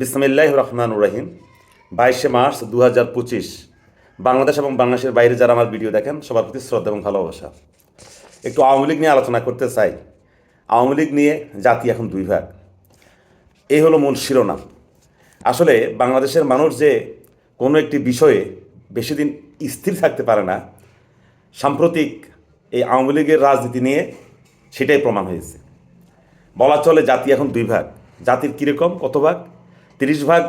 বিসমিল্লাহ রহমান রহিম। বাইশে মার্চ দু হাজার পঁচিশ। বাংলাদেশ এবং বাংলাদেশের বাইরে যারা আমার ভিডিও দেখেন, সবার প্রতি শ্রদ্ধা এবং ভালোবাসা। একটু আওয়ামী লীগ নিয়ে আলোচনা করতে চাই। আওয়ামী লীগ নিয়ে জাতি এখন দুই ভাগ। এই হলো মূল শিরোনাম। আসলে বাংলাদেশের মানুষ যে কোনো একটি বিষয়ে বেশি দিন স্থির থাকতে পারে না, সাম্প্রতিক এই আওয়ামী লীগের রাজনীতি নিয়ে সেটাই প্রমাণ হয়েছে। বলা চলে জাতি এখন দুই ভাগ। জাতির কীরকম, কত ভাগ? তিরিশ ভাগ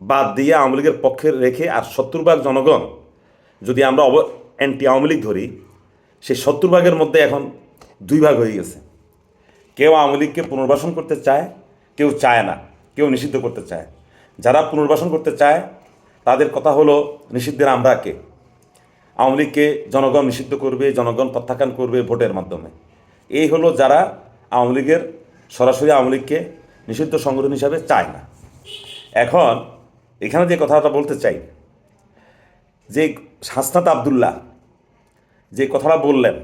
বাদ দিয়ে আওয়ামী লীগের পক্ষে রেখে আর সত্তর ভাগ জনগণ, যদি আমরা অব অ্যান্টি আওয়ামী লীগ ধরি, সেই সত্তর ভাগের মধ্যে এখন দুই ভাগ হয়ে গেছে। কেউ আওয়ামী লীগকে পুনর্বাসন করতে চায়, কেউ চায় না, কেউ নিষিদ্ধ করতে চায়। যারা পুনর্বাসন করতে চায়, তাদের কথা হলো, নিষিদ্ধের আমরা কে? আওয়ামী লীগকে জনগণ নিষিদ্ধ করবে, জনগণ প্রত্যাখ্যান করবে ভোটের মাধ্যমে। এই হলো যারা আওয়ামী লীগের সরাসরি আওয়ামী লীগকে নিষিদ্ধ সংগঠন হিসাবে চায় না। এখন এখানে যে কথাটা বলতে চাই, যে হাসনাত আবদুল্লাহ যে কথাটা বললেন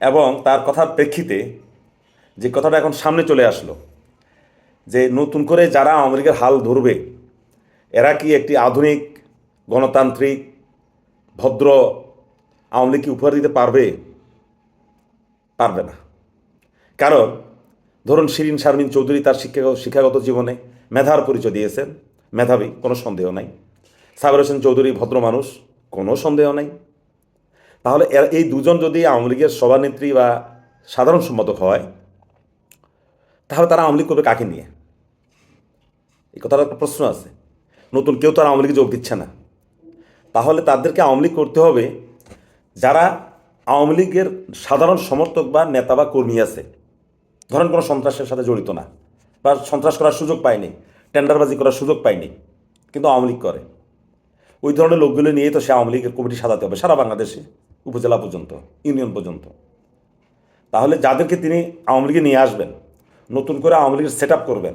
এবং তার কথার প্রেক্ষিতে যে কথাটা এখন সামনে চলে আসলো, যে নতুন করে যারা লীগের হাল ধরবে, এরা কি একটি আধুনিক গণতান্ত্রিক ভদ্র আওয়ামী লীগকে উপহার দিতে পারবে? পারবে না। কারণ ধরুন শিরিন শারমিন চৌধুরী তার শিক্ষাগত শিক্ষাগত জীবনে মেধার পরিচয় দিয়েছেন। মেধাবী, কোনো সন্দেহ নাই। সাগর হোসেন চৌধুরী ভদ্র মানুষ, কোনো সন্দেহ নাই। তাহলে এই দুজন যদি আওয়ামী লীগের সভানেত্রী বা সাধারণ সম্পাদক হয়, তাহলে তারা আওয়ামী লীগ করবে কাকে নিয়ে? এই কথার একটা প্রশ্ন আছে। নতুন কেউ তো আর আওয়ামী লীগে যোগ দিচ্ছে না। তাহলে তাদেরকে আওয়ামী লীগ করতে হবে যারা আওয়ামী লীগের সাধারণ সমর্থক বা নেতা বা কর্মী আছে। ধরেন কোনো সন্ত্রাসের সাথে জড়িত না। বা সন্ত্রাস করার সুযোগ পায়নি, টেন্ডারবাজি করার সুযোগ পায়নি, কিন্তু আওয়ামী লীগ করে। ওই ধরনের লোকগুলো নিয়ে তো সে আওয়ামী লীগের কমিটি সাজাতে হবে সারা বাংলাদেশে, উপজেলা পর্যন্ত, ইউনিয়ন পর্যন্ত। তাহলে যাদেরকে তিনি আওয়ামী লীগে নিয়ে আসবেন, নতুন করে আওয়ামী লীগের সেট করবেন,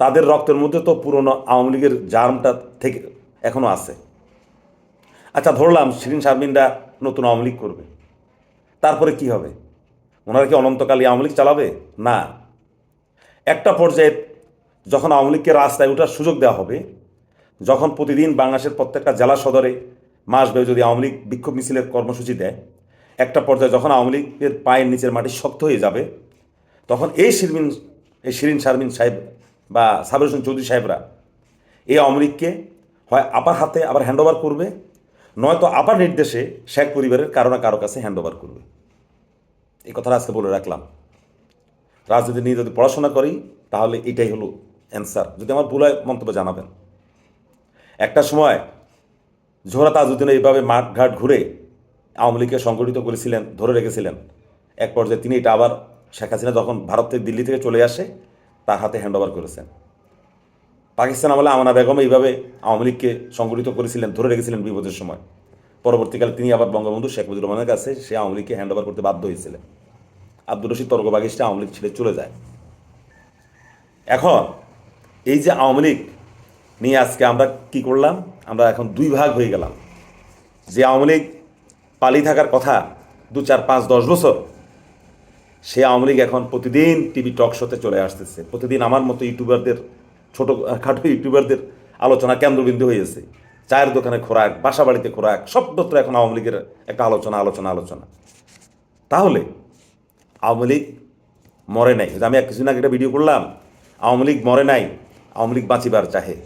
তাদের রক্তের মধ্যে তো পুরনো আওয়ামী লীগের জার্মটা থেকে এখনও আছে। আচ্ছা ধরলাম শিরিন শারমিনরা নতুন আওয়ামী লীগ করবে। তারপরে কি হবে? ওনারা কি অনন্তকালী আওয়ামী লীগ চালাবে? না। একটা পর্যায়ে যখন আওয়ামী লীগকে রাস্তায় ওঠার সুযোগ দেওয়া হবে, যখন প্রতিদিন বাংলাদেশের প্রত্যেকটা জেলা সদরে মাস ব্যয় যদি আওয়ামী লীগ বিক্ষোভ মিছিলের কর্মসূচি দেয়, একটা পর্যায়ে যখন আওয়ামী লীগের পায়ের নিচের মাটি শক্ত হয়ে যাবে, তখন এই শিরমিন, এই শিরিন শারমিন সাহেব বা সাবির হোসেন চৌধুরী সাহেবরা এই আওয়ামী লীগকে হয় আপার হাতে আবার হ্যান্ডওভার করবে, নয়তো আপার নির্দেশে শেখ পরিবারের কারও না কারও কাছে হ্যান্ডওভার করবে। এই কথাটা আজকে বলে রাখলাম। রাজনীতি নিয়ে যদি পড়াশোনা করি, তাহলে এটাই হলো অ্যান্সার যদি আমার ভুল হয়, মন্তব্য জানাবেন। একটা সময় জোহরা তাজউদ্দিন এইভাবে মাঠ ঘাট ঘুরে আওয়ামী লীগকে সংগঠিত করেছিলেন, ধরে রেখেছিলেন। এক পর্যায়ে তিনি এটা আবার শেখ হাসিনা যখন ভারত থেকে দিল্লি থেকে চলে আসে, তার হাতে হ্যান্ডওভার করেছেন। পাকিস্তান আমলে আমানা বেগম এইভাবে আওয়ামী লীগকে সংগঠিত করেছিলেন, ধরে রেখেছিলেন বিপদের সময়। পরবর্তীকালে তিনি আবার বঙ্গবন্ধু শেখ মুজিবুর রহমানের কাছে সে আওয়ামী লীগকে হ্যান্ডওভার করতে বাধ্য হয়েছিলেন। আব্দুর রশিদ তর্ক বাগিসটা আওয়ামী লীগ ছেড়ে চলে যায়। এখন, এই যে আওয়ামী লীগ নিয়ে আজকে আমরা কি করলাম? আমরা এখন দুই ভাগ হয়ে গেলাম। যে আওয়ামী লীগ পালিয়ে থাকার কথা দু চার পাঁচ দশ বছর, সে আওয়ামী লীগ এখন প্রতিদিন টিভি টক শোতে চলে আসতেছে। প্রতিদিন আমার মতো ইউটিউবারদের ছোটো খাটো ইউটিউবারদের আলোচনা কেন্দ্রবিন্দু হয়েছে চায়ের দোকানে খোরাক, বাসা বাড়িতে খোরাক সবত্র এখন আওয়ামী লীগের একটা আলোচনা আলোচনা আলোচনা। তাহলে আওয়ামী লীগ মরে নাই। আমি এক কিছুদিন আগে একটা ভিডিও করলাম, আওয়ামী লীগ মরে নাই, আওয়ামী লীগ বাঁচিবার চাহে।